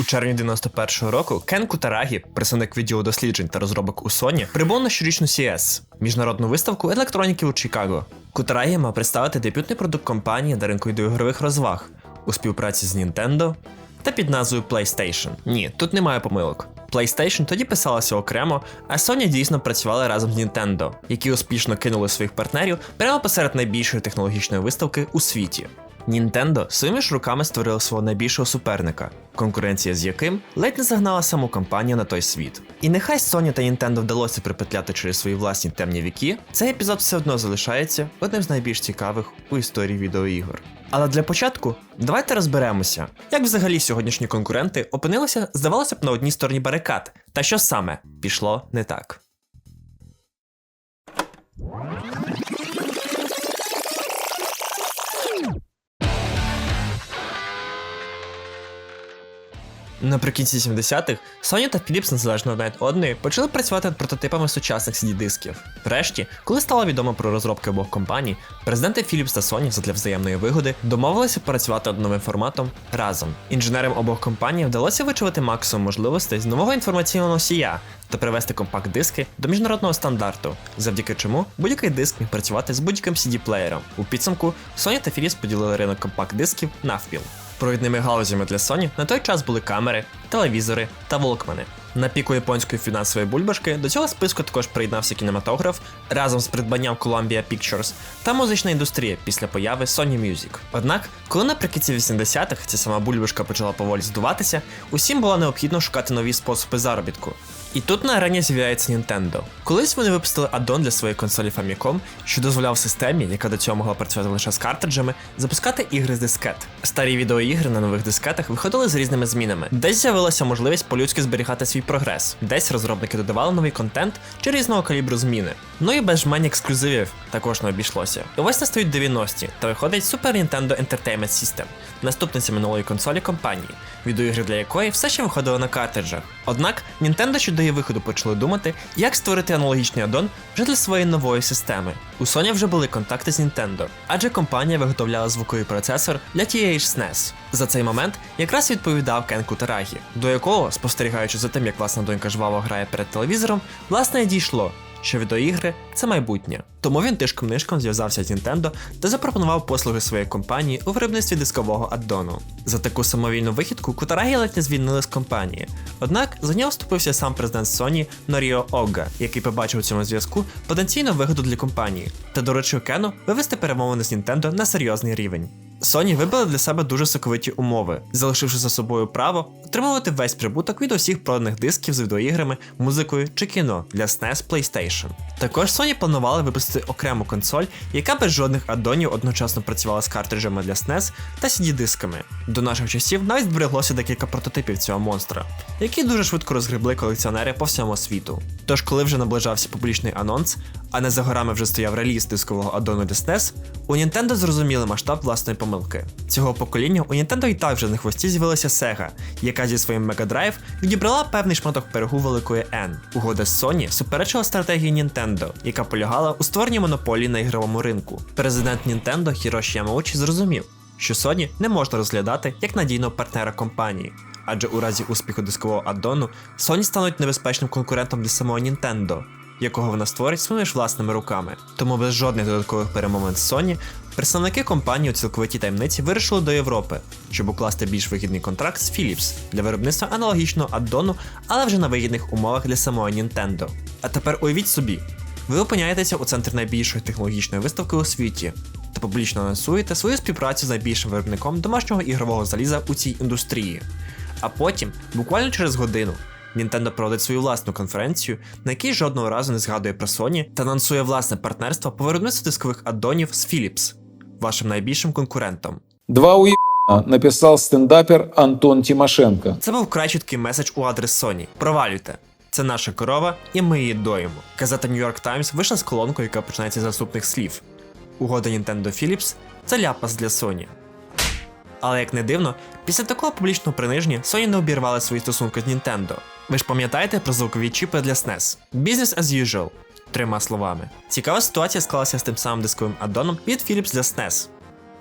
У червні 91-го року Кен Кутарагі, представник відділу досліджень та розробок у Sony, прибув на щорічну CS – міжнародну виставку електроніки у Чикаго. Кутарагі мав представити дебютний продукт компанії на ринку відеоігрових розваг у співпраці з Nintendo та під назвою PlayStation. Ні, тут немає помилок. PlayStation тоді писалася окремо, а Sony дійсно працювали разом з Nintendo, які успішно кинули своїх партнерів прямо посеред найбільшої технологічної виставки у світі. Nintendo своїми ж руками створили свого найбільшого суперника, конкуренція з яким ледь не загнала саму компанію на той світ. І нехай Sony та Nintendo вдалося припетляти через свої власні темні віки, цей епізод все одно залишається одним з найбільш цікавих у історії відеоігор. Але для початку давайте розберемося, як взагалі сьогоднішні конкуренти опинилися, здавалося б, на одній стороні барикад, та що саме пішло не так. Наприкінці 70-х Sony та Philips незалежно від одної почали працювати над прототипами сучасних CD-дисків. Врешті, коли стало відомо про розробки обох компаній, президенти Philips та Sony задля взаємної вигоди домовилися працювати над новим форматом разом. Інженерам обох компаній вдалося вичувати максимум можливостей з нового інформаційного носія та привести компакт-диски до міжнародного стандарту, завдяки чому будь-який диск міг працювати з будь-яким CD-плеєром. У підсумку Sony та Philips поділили ринок компакт-дисків навпіл. Провідними галузями для Sony на той час були камери, телевізори та волкмани. На піку японської фінансової бульбашки до цього списку також приєднався кінематограф разом з придбанням Columbia Pictures та музична індустрія після появи Sony Music. Однак, коли наприкінці 80-х ця сама бульбашка почала поволі здуватися, усім було необхідно шукати нові способи заробітку. І тут на арені з'являється Nintendo. Колись вони випустили аддон для своєї консолі Famicom, що дозволяв системі, яка до цього могла працювати лише з картриджами, запускати ігри з дискет. Старі відеоігри на нових дискетах виходили з різними змінами. Десь з'явилася можливість по-людськи зберігати свій прогрес, десь розробники додавали новий контент чи різного калібру зміни. Ну і без ексклюзивів також не обійшлося. І ось настають 90-ті, та виходить Super Nintendo Entertainment System, наступниця минулої консолі компанії, відеоігри для якої все ще виходили на картриджах. Однак Nintendo щодо її виходу почали думати, як створити аналогічний аддон вже для своєї нової системи. У Sony вже були контакти з Nintendo, адже компанія виготовляла звуковий процесор для тієї ж SNES. За цей момент якраз відповідав Кен Кутарагі, до якого, спостерігаючи за тим, як власна донька жваво грає перед телевізором, власне і дійшло. Що відеоігри це майбутнє. Тому він тишком нишком зв'язався з Nintendo та запропонував послуги своєї компанії у виробництві дискового аддону. За таку самовільну вихідку Кутарагі ледь не звільнили з компанії. Однак за нього вступився сам президент Sony Норіо Огга, який побачив у цьому зв'язку потенційну вигоду для компанії, та доручив Кену вивести перемовини з Nintendo на серйозний рівень. Sony вибили для себе дуже соковиті умови, залишивши за собою право отримувати весь прибуток від усіх проданих дисків з відеоіграми, музикою чи кіно для SNES PlayStation. Також Sony планували випустити окрему консоль, яка без жодних аддонів одночасно працювала з картриджами для SNES та CD-дисками. До наших часів навіть збереглося декілька прототипів цього монстра, які дуже швидко розгребли колекціонери по всьому світу. Тож, коли вже наближався публічний анонс, а не за горами вже стояв реліз дискового аддону для SNES, у Nintendo зрозуміли масштаб власної помилки. Цього покоління у Nintendo і так вже на хвості з'явилася Sega, яка зі своїм Mega Drive відібрала певний шматок перегу великої N. Угода з Sony суперечила стратегії Nintendo, яка полягала у створенні монополії на ігровому ринку. Президент Nintendo Хіроші Ямаучі зрозумів, що Sony не можна розглядати як надійного партнера компанії. Адже у разі успіху дискового аддону Sony стануть небезпечним конкурентом для самого Nintendo, якого вона створить своїми ж власними руками. Тому без жодних додаткових перемовин з Sony представники компанії у цілковитій таємниці вирішили до Європи, щоб укласти більш вигідний контракт з Philips для виробництва аналогічного аддону, але вже на вигідних умовах для самого Nintendo. А тепер уявіть собі, ви опиняєтеся у центрі найбільшої технологічної виставки у світі та публічно анонсуєте свою співпрацю з найбільшим виробником домашнього ігрового заліза у цій індустрії. А потім, буквально через годину, Nintendo проводить свою власну конференцію, на якій жодного разу не згадує про Sony та анонсує власне партнерство по виробництву дискових аддонів з Philips, вашим найбільшим конкурентом. Два уебана написал стендапер Антон Тимошенко. Це був вкрай чіткий меседж у адрес Sony. Провалюйте. Це наша корова, і ми її доїмо. Газета New York Times вийшла з колонкою, яка починається з наступних слів: Угода Nintendo Philips це ляпас для Sony. Але як не дивно, після такого публічного приниження Sony не обірвали свої стосунки з Nintendo. Ви ж пам'ятаєте про звукові чіпи для SNES? Business as usual. Трьома словами. Цікава ситуація склалася з тим самим дисковим аддоном від Philips для SNES.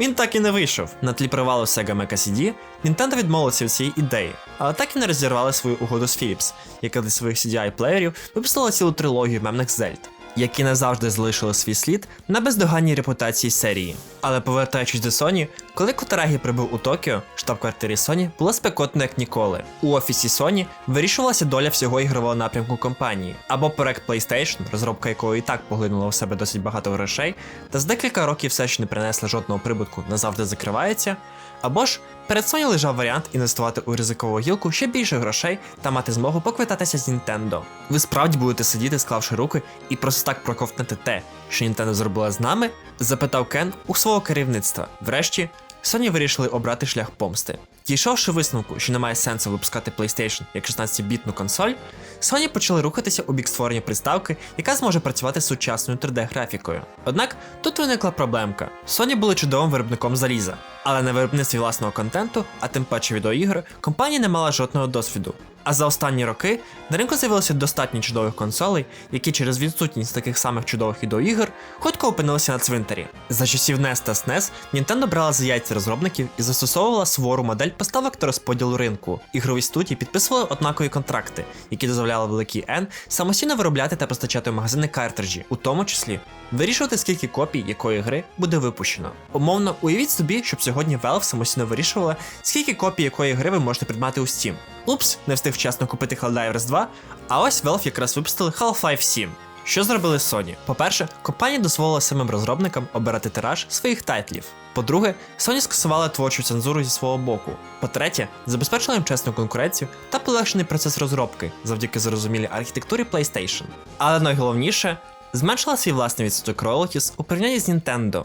Він так і не вийшов. На тлі провалу Sega Mecha CD Nintendo відмовилася від цієї ідеї, але так і не розірвали свою угоду з Philips, яка для своїх CDI-плеєрів випустила цілу трилогію мемних Зельд, які назавжди залишили свій слід на бездоганній репутації серії. Але повертаючись до Sony, коли Котарагі прибув у Токіо, штаб-квартирі Sony було спекотно як ніколи. У офісі Sony вирішувалася доля всього ігрового напрямку компанії, або проект PlayStation, розробка якої і так поглинула у себе досить багато грошей, та з декілька років все ще не принесла жодного прибутку, назавжди закривається. Або ж перед Sony лежав варіант інвестувати у ризикову гілку ще більше грошей та мати змогу поквитатися з Nintendo. Ви справді будете сидіти, склавши руки, і просто так проковтнути те, що Nintendo зробила з нами? запитав Кен у свого керівництва. Врешті, Sony вирішили обрати шлях помсти. Дійшовши висновку, що немає сенсу випускати PlayStation як 16-бітну консоль, Sony почали рухатися у бік створення приставки, яка зможе працювати з сучасною 3D-графікою. Однак тут виникла проблемка: Sony були чудовим виробником заліза, але на виробництві власного контенту, а тим паче відеоігр, компанія не мала жодного досвіду. А за останні роки на ринку з'явилося достатньо чудових консолей, які через відсутність таких самих чудових відеоігр хутко опинилися на цвинтарі. За часів NES та SNES Nintendo брала за яйця розробників і застосовувала сувору модель поставок та розподілу ринку. Ігрові студії підписували однакові контракти, які дозволяли великій N самостійно виробляти та постачати в магазини картриджі, у тому числі вирішувати, скільки копій якої гри буде випущено. Умовно, уявіть собі, щоб сьогодні Valve самостійно вирішувала, скільки копій якої гри ви можете придбати у Steam. Упс, не встиг вчасно купити Helldivers 2, а ось Valve якраз випустили Half-Life 7. Що зробили Sony? По-перше, компанія дозволила самим розробникам обирати тираж своїх тайтлів. По-друге, Sony скасувала творчу цензуру зі свого боку. По-третє, забезпечила їм чесну конкуренцію та полегшений процес розробки завдяки зрозумілій архітектурі PlayStation. Але найголовніше, зменшила свій власний відсоток royalties у порівнянні з Nintendo,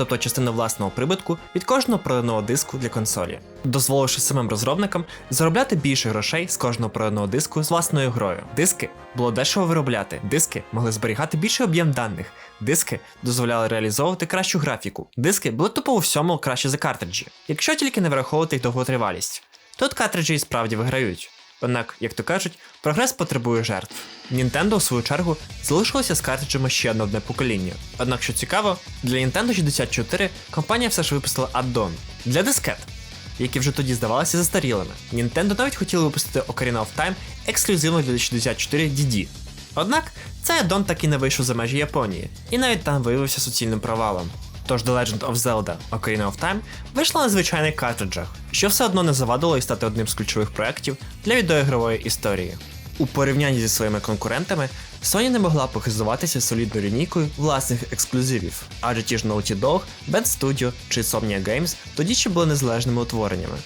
тобто частину власного прибутку від кожного проданого диску для консолі, дозволивши самим розробникам заробляти більше грошей з кожного проданого диску з власною грою. Диски було дешево виробляти, диски могли зберігати більший об'єм даних, диски дозволяли реалізовувати кращу графіку. Диски були тупо у всьому краще за картриджі, якщо тільки не враховувати їх довготривалість. Тут картриджі і справді виграють. Однак, як то кажуть, прогрес потребує жертв. Nintendo, в свою чергу, залишилося з картриджами ще на одне покоління. Однак, що цікаво, для Nintendo 64 компанія все ж випустила аддон для дискет, які вже тоді здавалися застарілими. Nintendo навіть хотіли випустити Ocarina of Time ексклюзивно для 64 DD. Однак цей аддон так і не вийшов за межі Японії, і навіть там виявився суцільним провалом. Тож The Legend of Zelda Ocarina of Time вийшла на звичайних картриджах, що все одно не завадило і стати одним з ключових проєктів для відеоігрової історії. У порівнянні зі своїми конкурентами, Sony не могла похизуватися солідною лінійкою власних ексклюзивів, адже ті ж Naughty Dog, Bad Studio чи Somnia Games тоді ще були незалежними утвореннями.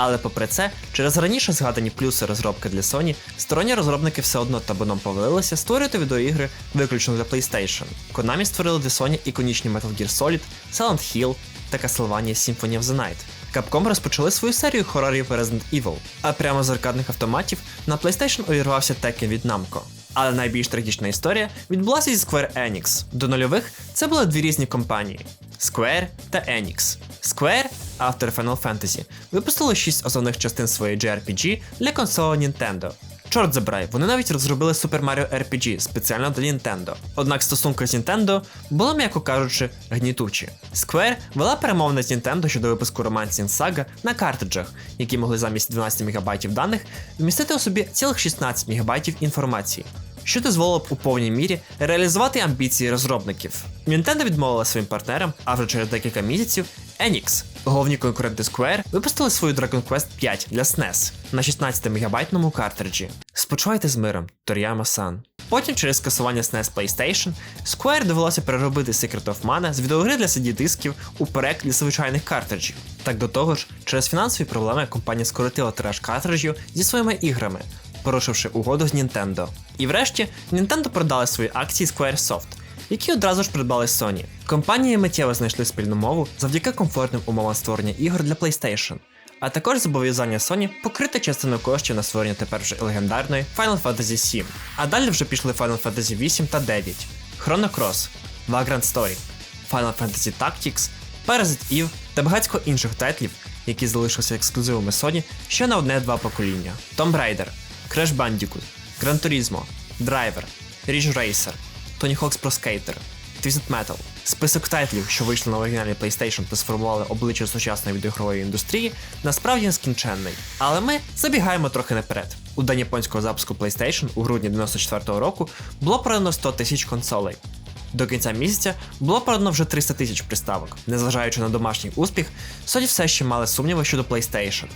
Але попри це, через раніше згадані плюси розробки для Sony, сторонні розробники все одно табуном повалилися створювати відеоігри виключно для PlayStation. Konami створили для Sony іконічні Metal Gear Solid, Silent Hill та Castlevania Symphony of the Night. Capcom розпочали свою серію хорорів Resident Evil, а прямо з аркадних автоматів на PlayStation увірвався Tekken від Namco. Але найбільш трагічна історія відбулася зі Square Enix. До нульових це були дві різні компанії: Square та Enix. Square, автори Final Fantasy, випустили 6 основних частин своєї JRPG для консолі Nintendo. Чорт забирай, вони навіть розробили Super Mario RPG спеціально для Nintendo. Однак стосунки з Nintendo були, м'яко кажучи, гнітучі. Square вела перемовини з Nintendo щодо випуску Romancing Saga на картриджах, які могли замість 12 МБ даних вмістити у собі цілих 16 МБ інформації. Що дозволило б у повній мірі реалізувати амбіції розробників. Nintendo відмовила своїм партнерам, а вже через декілька місяців Enix, головні конкуренти Square, випустили свою Dragon Quest 5 для SNES на 16-мегабайтному картриджі. Спочивайте з миром, Торіяма Сан. Потім, через скасування SNES PlayStation, Square довелося переробити Secret of Mana з відеогри для CD-дисків у проект для звичайних картриджів. Так до того ж, через фінансові проблеми компанія скоротила тираж картриджів зі своїми іграми, порушивши угоду з Nintendo. І врешті Nintendo продали свої акції Squaresoft, які одразу ж придбали Sony. Компанії миттєво знайшли спільну мову завдяки комфортним умовам створення ігор для PlayStation, а також зобов'язання Sony покрити частину коштів на створення тепер вже легендарної Final Fantasy 7. А далі вже пішли Final Fantasy 8 та 9, Chrono Cross, Vagrant Story, Final Fantasy Tactics, Parasite Eve та багатько інших тайтлів, які залишилися ексклюзивами Sony ще на одне-два покоління: Tomb Raider, Crash Bandicoot, Gran Turismo, Driver, Ridge Racer, Tony Hawk's Pro Skater, Twisted Metal, Список тайтлів, що вийшли на оригінальний PlayStation та сформували обличчя сучасної відеоігрової індустрії, насправді нескінченний. Але ми забігаємо трохи наперед. У день японського запуску PlayStation у грудні 94-го року було продано 100 тисяч консолей. До кінця місяця було продано вже 300 тисяч приставок. Незважаючи на домашній успіх, Sony все ще мали сумніви щодо PlayStation.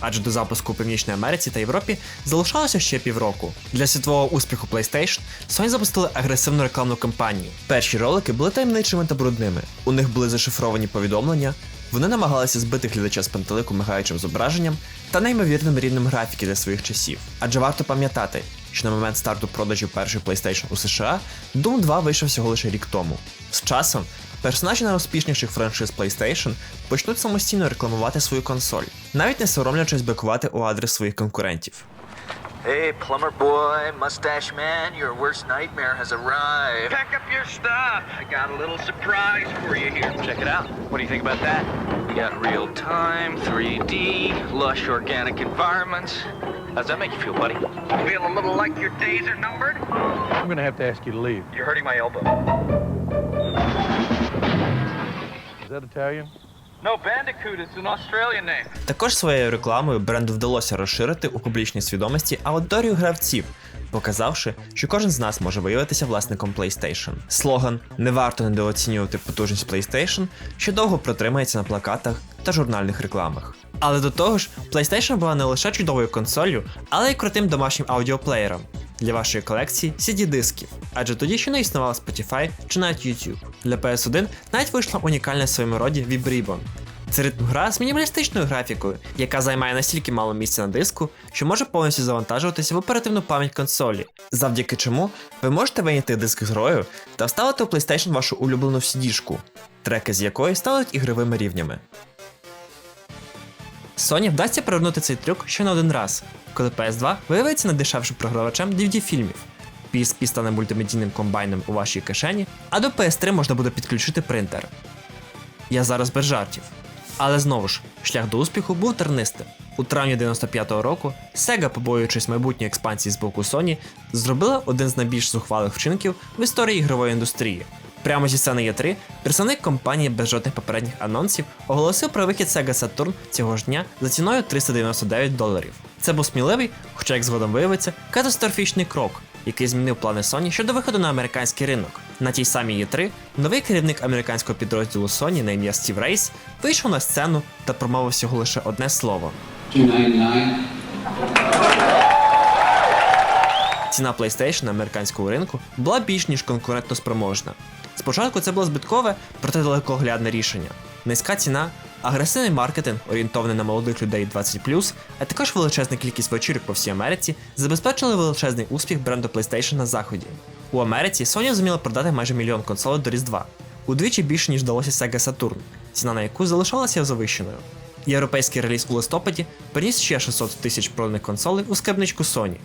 Адже до запуску у Північній Америці та Європі залишалося ще півроку. Для світового успіху PlayStation Sony запустили агресивну рекламну кампанію. Перші ролики були таємничими та брудними. У них були зашифровані повідомлення. Вони намагалися збити глядача з пантелику мигаючим зображенням та неймовірним рівнем графіки для своїх часів. Адже варто пам'ятати, що на момент старту продажів першої PlayStation у США Doom 2 вийшов всього лише рік тому. З часом персонажі найуспішніших франшиз PlayStation почнуть самостійно рекламувати свою консоль, навіть не соромлячись бекувати у адрес своїх конкурентів. Hey, plumber boy, mustache man, your worst nightmare has arrived. Pack up your stuff. I got a little surprise for you here. Check it out. What do you think about that? We got real time, 3D, lush organic environments. How's that make you feel, buddy? Feel a little like your days are numbered? I'm to have to ask you to leave. You're hurting my elbow. Is that Italian? No, Bandicoot. It's an Australian name. Також своєю рекламою бренду вдалося розширити у публічній свідомості аудиторію гравців, показавши, що кожен з нас може виявитися власником PlayStation. Слоган Не варто недооцінювати потужність PlayStation ще довго протримається на плакатах та журнальних рекламах. Але до того ж, PlayStation була не лише чудовою консолью, але й крутим домашнім аудіоплеєром для вашої колекції CD-дисків, адже тоді ще не існувало Spotify чи навіть YouTube. Для PS1 навіть вийшла унікальна в своєму роді Vibribbon. Це ритм-гра з мінімалістичною графікою, яка займає настільки мало місця на диску, що може повністю завантажуватися в оперативну пам'ять консолі, завдяки чому ви можете вийняти диск з грою та вставити у PlayStation вашу улюблену CD-шку, треки з якої стануть ігровими рівнями. Sony вдасться привернути цей трюк ще не один раз, коли PS2 виявиться найдешевшим програвачем DVD-фільмів. PSP стане мультимедійним комбайном у вашій кишені, а до PS3 можна буде підключити принтер. Я зараз без жартів. Але знову ж, шлях до успіху був тернистим. У травні 95-го року Sega, побоюючись майбутньої експансії з боку Sony, зробила один з найбільш зухвалих вчинків в історії ігрової індустрії. Прямо зі сцени Є3 представник компанії без жодних попередніх анонсів оголосив про вихід Sega Saturn цього ж дня за ціною 399 доларів. Це був сміливий, хоча, як згодом виявиться, катастрофічний крок, який змінив плани Sony щодо виходу на американський ринок. На тій самій E3 новий керівник американського підрозділу Sony на ім'я Стів Рейс вийшов на сцену та промовив всього лише одне слово. 299 Ціна PlayStation на американському ринку була більш ніж конкурентно спроможна. Спочатку це було збиткове, проте далекоглядне рішення. Низька ціна, агресивний маркетинг, орієнтований на молодих людей 20+, а також величезна кількість вечірок по всій Америці забезпечили величезний успіх бренду PlayStation на заході. У Америці Sony зуміла продати майже мільйон консолей до Різдва, удвічі більше ніж вдалося Sega Saturn, ціна на яку залишалася завищеною. Європейський реліз у листопаді приніс ще 600 тисяч проданих консолей у скарбничку Sony.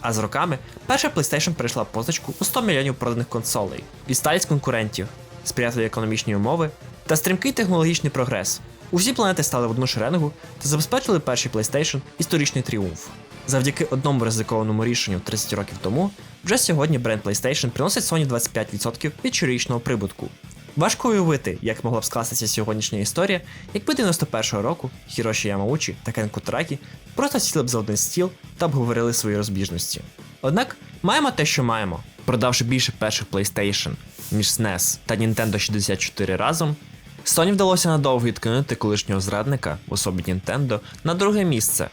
А з роками перша PlayStation перейшла позначку у 100 мільйонів проданих консолей, відсталість конкурентів, сприятливі економічні умови та стрімкий технологічний прогрес. Усі планети стали в одну шеренгу та забезпечили перший PlayStation історичний тріумф. Завдяки одному ризикованому рішенню 30 років тому, вже сьогодні бренд PlayStation приносить Sony 25% від щорічного прибутку. Важко уявити, як могла б скластися сьогоднішня історія, якби 91-го року Хіроші Ямаучі та Кен Кутракі просто сіли б за один стіл та обговорили свої розбіжності. Однак маємо те, що маємо. Продавши більше перших PlayStation, ніж SNES та Nintendo 64 разом, Sony вдалося надовго відкинути колишнього зрадника в особі Nintendo на друге місце,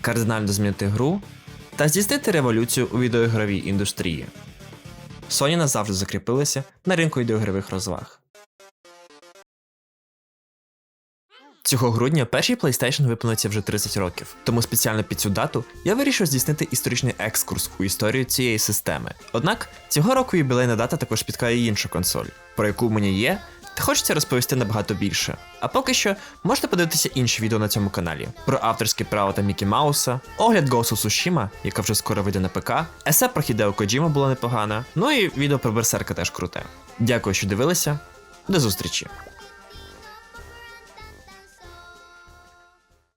кардинально змінити гру та здійснити революцію у відеоігровій індустрії. Sony назавжди закріпилися на ринку відеоігрових розваг. Цього грудня перший PlayStation виповниться вже 30 років, тому спеціально під цю дату я вирішив здійснити історичний екскурс у історію цієї системи. Однак цього року юбілейна дата також спіткає іншу консоль, про яку мені є, та хочеться розповісти набагато більше. А поки що можете подивитися інші відео на цьому каналі про авторське право та Мікі Мауса, огляд Ghost of Tsushima, яка вже скоро вийде на ПК, есе про Хідео Коджіма було непогана, ну і відео про Берсерка теж круте. Дякую, що дивилися. До зустрічі!